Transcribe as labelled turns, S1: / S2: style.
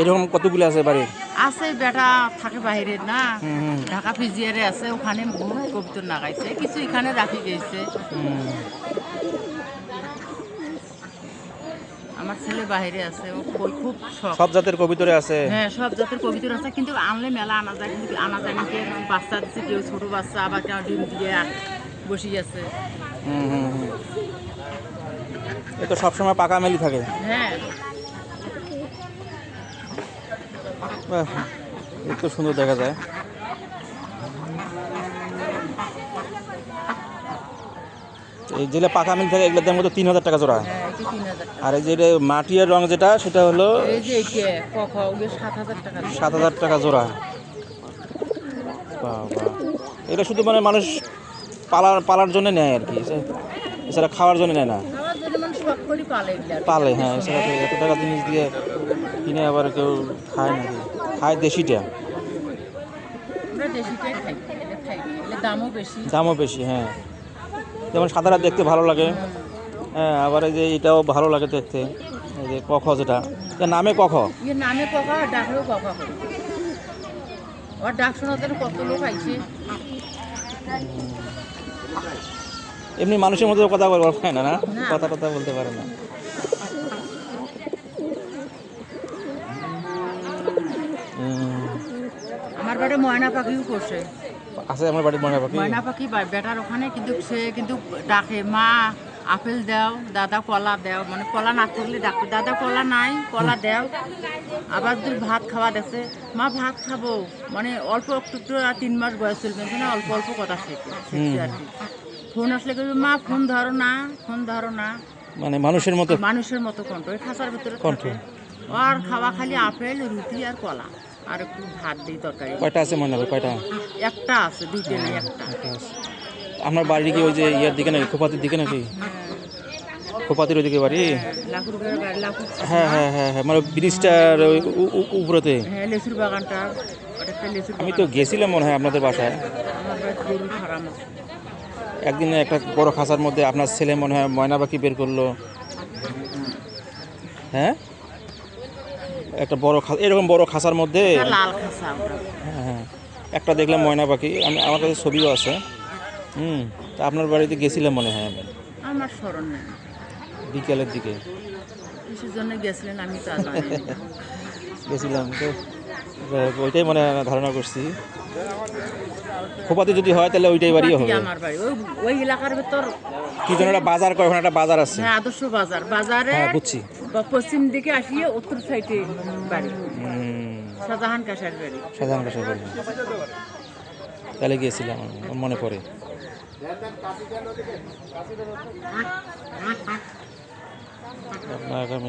S1: এরকম কতগুলো আছে বাড়ি
S2: আছে বেটা থাকে বাইরে না। ঢাকা পিজিয়ারে আছে ওখানে বহুত কবিতর লাগাইছে। কিছু এখানে রাখি গেছে। আমার ছেলে বাইরে আছে ও খুব
S1: সব জাতের কবিতরে আছে?
S2: হ্যাঁ সব জাতের কবিতর আছে কিন্তু আনলে মেলা আনা যায় কিন্তু আনা যায় না। বাচ্চা দিচ্ছে কেউ ছোট বাচ্চা আবার কেউ ডিম দিয়ে বসি আছে।
S1: এ তো সবসময় পাকা মেলি থাকে।
S2: হ্যাঁ।
S1: বাহ, এ সুন্দর দেখা যায়। এই যেটা পাকা মিল থাকে এগুলোর দাম কত? তিন হাজার টাকা জোড়া।
S2: হ্যাঁ
S1: আর এই যে মাটিয়ার রং যেটা সেটা হলো
S2: সাত হাজার টাকা
S1: জোড়া। বাহ, বাহ। এটা শুধু মানে মানুষ পালার পালার জন্য নেয় আর কি এছা- এছাড়া খাওয়ার জন্য নেয় না।
S2: করে পালে
S1: হ্যাঁ এছাড়া এত টাকা জিনিস দিয়ে কিনে আবার কেউ খায় নাকি খায় দেশিটা।
S2: দামও বেশি।
S1: হ্যাঁ। যেমন সাদারা দেখতে ভালো লাগে। হ্যাঁ আবার এই যে এটাও ভালো লাগে দেখতে। এই যে কখ যেটা। নামে কখ।
S2: নামে আর ডাকলেও ওর ডাক শোনাতে কত লোক আইছে?
S1: এমনি মানুষের মধ্যে কথা বলতে পারে না না?
S2: না।
S1: কথা বলতে পারে না।
S2: আমার বাড়ি ময়না পাখিও করছে
S1: আছে আমার বাড়ির মনে পাখি?
S2: ময়না পাখি বেটার ওখানে কিন্তু সে কিন্তু ডাকে মা আপেল দাও দাদা কলা দাও। মানে কলা না থাকলে ডাকবে দাদা কলা নাই কলা দাও। আবার যদি ভাত খাওয়া দেখছে মা ভাত খাব। মানে অল্প একটু একটু তিন মাস বয়স চলবে না অল্প অল্প কথা শেখে আর কি। ফোন আসলে বলবে মা ফোন ধরো না ফোন ধরো না।
S1: মানে মানুষের মতো
S2: মানুষের মতো কণ্ঠ ওই খাঁচার ভিতরে
S1: কণ্ঠ।
S2: আর খাওয়া খালি আপেল রুটি আর কলা আর একটু ভাত দিই তরকারি।
S1: কয়টা আছে মনে হবে কয়টা?
S2: একটা আছে দুইটা নেই একটা।
S1: আপনার বাড়ি কি ওই যে ইয়ার দিকে নাকি খোপাতির দিকে নাকি? খোপাতির ওইদিকে বাড়ি?
S2: বাড়ি
S1: হ্যাঁ হ্যাঁ হ্যাঁ হ্যাঁ মানে ব্রিজটার উপরেতে?
S2: হ্যাঁ লেচুর বাগানটা।
S1: আমি তো গেছিলাম মনে হয় আপনাদের বাসায়। একদিন একটা বড় খাঁচার মধ্যে আপনার ছেলে মনে হয় ময়না পাখি বের করল। হ্যাঁ? একটা বড় এরকম বড় খাঁচার মধ্যে? হ্যাঁ হ্যাঁ। একটা দেখলাম ময়না পাখি আমি আমার কাছে ছবিও আছে। হুম তা আপনার বাড়িতে গেছিলাম মনে হয়? আমি
S2: আমার স্মরণ নেই।
S1: বিকেলের দিকে।
S2: কিসের জন্য গেছিলেন আমি তা
S1: গেছিলাম। তো ওইটাই মানে ধারণা করছি। খোপাতে যদি হয় তাহলে ওইটাই বাড়িও হবে।
S2: আমার বাড়ি। ওই ওই এলাকার ভিতর
S1: কি যেন একটা বাজার করে ওখানে একটা বাজার আছে।
S2: হ্যাঁ আদর্শ বাজার। বাজারে
S1: হ্যাঁ বুঝছি।
S2: পশ্চিম দিকে আসিয়ে উত্তর সাইডে বাড়ি। শাহজাহান কাশার বাড়ি।
S1: সাধারণ ভাষা বলি তাহলে গিয়েছিলাম মনে পড়ে। আপনার